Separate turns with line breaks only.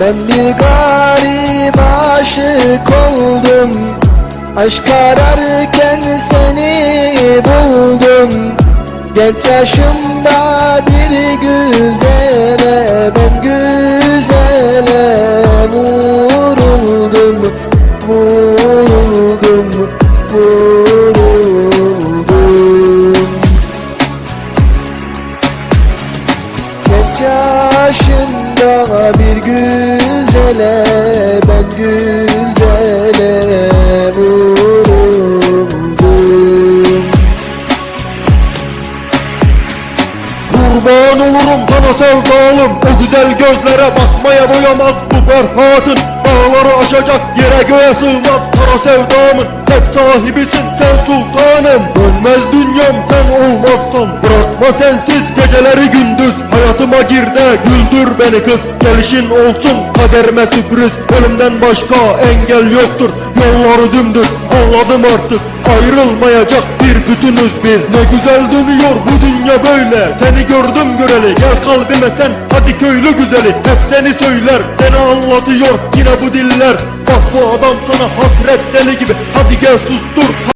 Ben bir garip aşık oldum. Aşk ararken seni buldum. Genç yaşımda bir güzele Ben güzele vuruldum Vuruldum Vuruldum. Genç yaşımda güzele Ben güzele vuruldum
Kurban olurum sana sevdalım O güzel gözlere bakmaya boyamaz bu Ferhat'ın. Dağları aşacak yere göğe sığmaz Kara sevdamın. Hep sahibisin sen sultanım Dönmez dünyam sen olmazsan Bırakma sensiz geceleri gündüz Hayatıma gir de güldür beni kız. Gelişin olsun kaderime sürpriz. Ölümden başka engel yoktur. Yolları dümdüz anladım artık. Ayrılmayacak bir bütünüz biz. Ne güzel dönüyor bu dünya böyle. Seni gördüm göreli. Gel kalbime sen Hadi köylü güzeli. Hep seni söyler Seni anlatıyor yine bu diller. Bak bu adam sana hasret deli gibi. Hadi gel sustur